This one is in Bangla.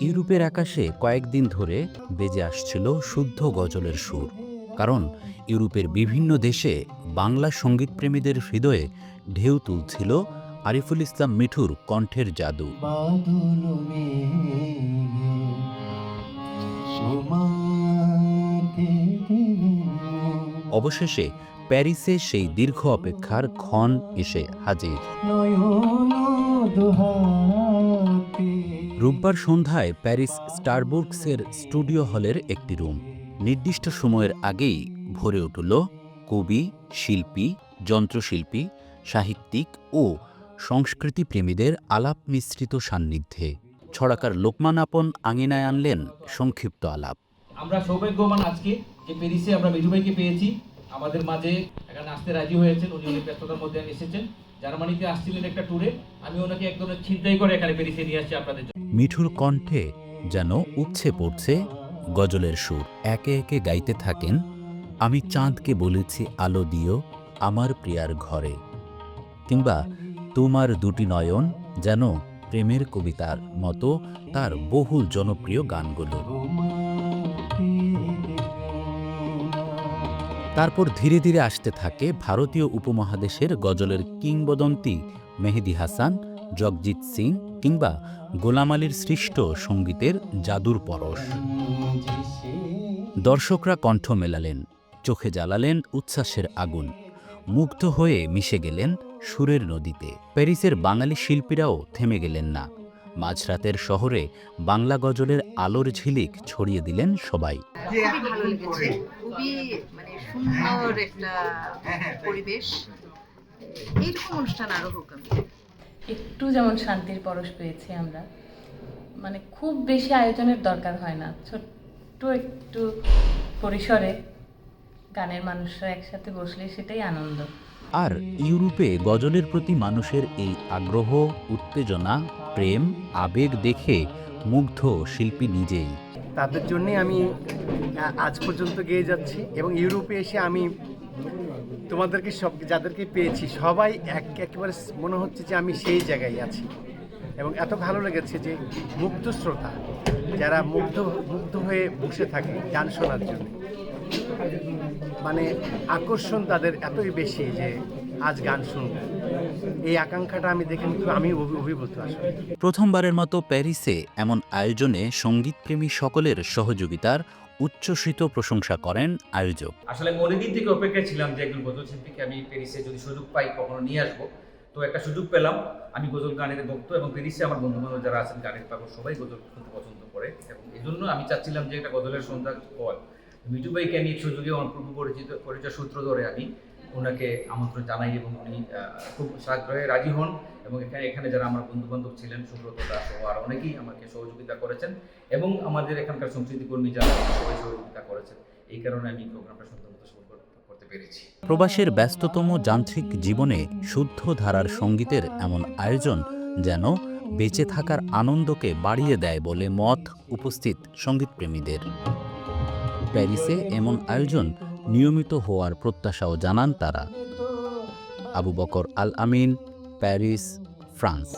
ইউরোপের আকাশে কয়েকদিন ধরে বেজে আসছিল শুদ্ধ গজলের সুর। কারণ ইউরোপের বিভিন্ন দেশে বাংলা সঙ্গীতপ্রেমীদের হৃদয়ে ঢেউ তুলছিল আরিফুল ইসলাম মিঠুর কণ্ঠের জাদু। অবশেষে প্যারিসে সেই দীর্ঘ অপেক্ষার ক্ষণ এসে হাজির। রোববার সন্ধ্যায় প্যারিস স্টারবুকসের স্টুডিও হলের একটি রুম। নির্দিষ্ট সময়ের আগেই ভরে উঠল কবি, শিল্পী, যন্ত্রশিল্পী, সাহিত্যিক ও সংস্কৃতি প্রেমীদের আলাপ মিশ্রিত সান্নিধ্যে। ছড়াকার লোকমান আপন আঙিনায় আনলেন সংক্ষিপ্ত আলাপ। আমরা সৌভাগ্যবান আজকে যে প্যারিসে আমরা মিঠু পেয়েছি। আমাদের মাঝে এখানে আসতে রাজি হয়েছেন, উনি অনেক ব্যস্ততার মধ্যে এসেছেন। জার্মানিতে আসছিলেন একটা ট্যুরে আমি ওনাকে এক ধরনের ছিনতাই করে এখানে প্যারিসে নিয়ে আসছি আপনাদের মিঠুর কণ্ঠে যেন উপছে পড়ছে গজলের সুর। একে একে গাইতে থাকেন, আমি চাঁদকে বলেছি আলো দিও আমার প্রিয়ার ঘরে। কিংবা, তোমার দুটি নয়ন যেন প্রেমের কবিতার মতো তার বহুল জনপ্রিয় গানগুলো। তারপর ধীরে ধীরে আসতে থাকে ভারতীয় উপমহাদেশের গজলের কিংবদন্তি মেহেদি হাসান, জগজিৎ সিং কিংবা গোলাম আলীর সৃষ্ট সঙ্গীতের জাদুর পরশ। দর্শকরা কণ্ঠ মেলালেন, চোখে জ্বালালেন উচ্ছ্বাসের আগুন, মুগ্ধ হয়ে মিশে গেলেন সুরের নদীতে। প্যারিসের বাঙালি শিল্পীরাও থেমে গেলেন না। মাঝরাতের শহরে বাংলা গজলের আলোর ঝিলিক ছড়িয়ে দিলেন সবাই। খুবই ভালো লেগেছে খুবই মানে সুন্দর একটা পরিবেশ। এইরকম অনুষ্ঠান আরও হোক আমি। একটু যেমন শান্তির পরশ পেয়েছি আমরা। মানে খুব বেশি আয়োজনের দরকার হয় না। ছোট্ট একটু পরিসরে গানের মানুষরা একসাথে বসলে সেটাই আনন্দ। আর ইউরোপে গজলের প্রতি মানুষের এই আগ্রহ উত্তেজনা প্রেম আবেগ দেখে মুগ্ধ শিল্পী নিজেই। তাদের জন্যে আমি আজ পর্যন্ত গেয়ে যাচ্ছি এবং ইউরোপে এসে আমি তোমাদেরকে সব, যাদেরকে পেয়েছি, সবাই এক, একেবারে মনে হচ্ছে যে আমি সেই জায়গায় আছি। এবং এত ভালো লেগেছে যে মুগ্ধ শ্রোতা, যারা মুগ্ধ মুগ্ধ হয়ে বসে থাকে গান শোনার জন্য। মানে আকর্ষণ তাদের এতই বেশি যে আজ গান শুনব। এই আকাঙ্ক্ষাটা আমি দেখে আমি অভিভূত আসলে। প্রথমবারের মতো প্যারিসে এমন আয়োজনে সঙ্গীতপ্রেমী সকলের সহযোগিতার উচ্ছ্বসিত প্রশংসা করেন আয়োজক। আসলে অনেকদিন থেকে অপেক্ষায় ছিলাম যে একজন গজল শিল্পীকে আমি প্যারিসে যদি সুযোগ পাই কখনো নিয়ে আসব। তো একটা সুযোগ পেলাম। আমি গজল গানের ভক্ত এবং প্যারিসে আমার বন্ধু বান্ধব যারা আছেন, গানের পাগল সবাই গজল শুনতে পছন্দ করে। এবং এই জন্য আমি চাচ্ছিলাম যে একটা গজলের সন্ধ্যা হয় মিঠু ভাইকে আমি সুযোগে আমার পরিচিত, পরিচয় সূত্র ধরে আমি ওনাকে আমন্ত্রণ জানাই এবং উনি খুব সাগ্রহে রাজি হন এবং এখানে এখানে যারা আমার বন্ধু বান্ধব ছিলেন, সুব্রত দাস সহ আর অনেকেই আমাকে সহযোগিতা করেছেন এবং আমাদের এখানকার সংস্কৃতি কর্মী যারা সবাই সহযোগিতা করেছেন। এই কারণে আমি প্রোগ্রামটা সুন্দর মতো করতে পেরেছি। প্রবাসের ব্যস্ততম যান্ত্রিক জীবনে শুদ্ধ ধারার সঙ্গীতের এমন আয়োজন যেন বেঁচে থাকার আনন্দকে বাড়িয়ে দেয় বলে মত উপস্থিত সঙ্গীতপ্রেমীদের। প্যারিসে এমন আয়োজন নিয়মিত হওয়ার প্রত্যাশাও জানান তারা। Abu Bakar Al Amin Paris France.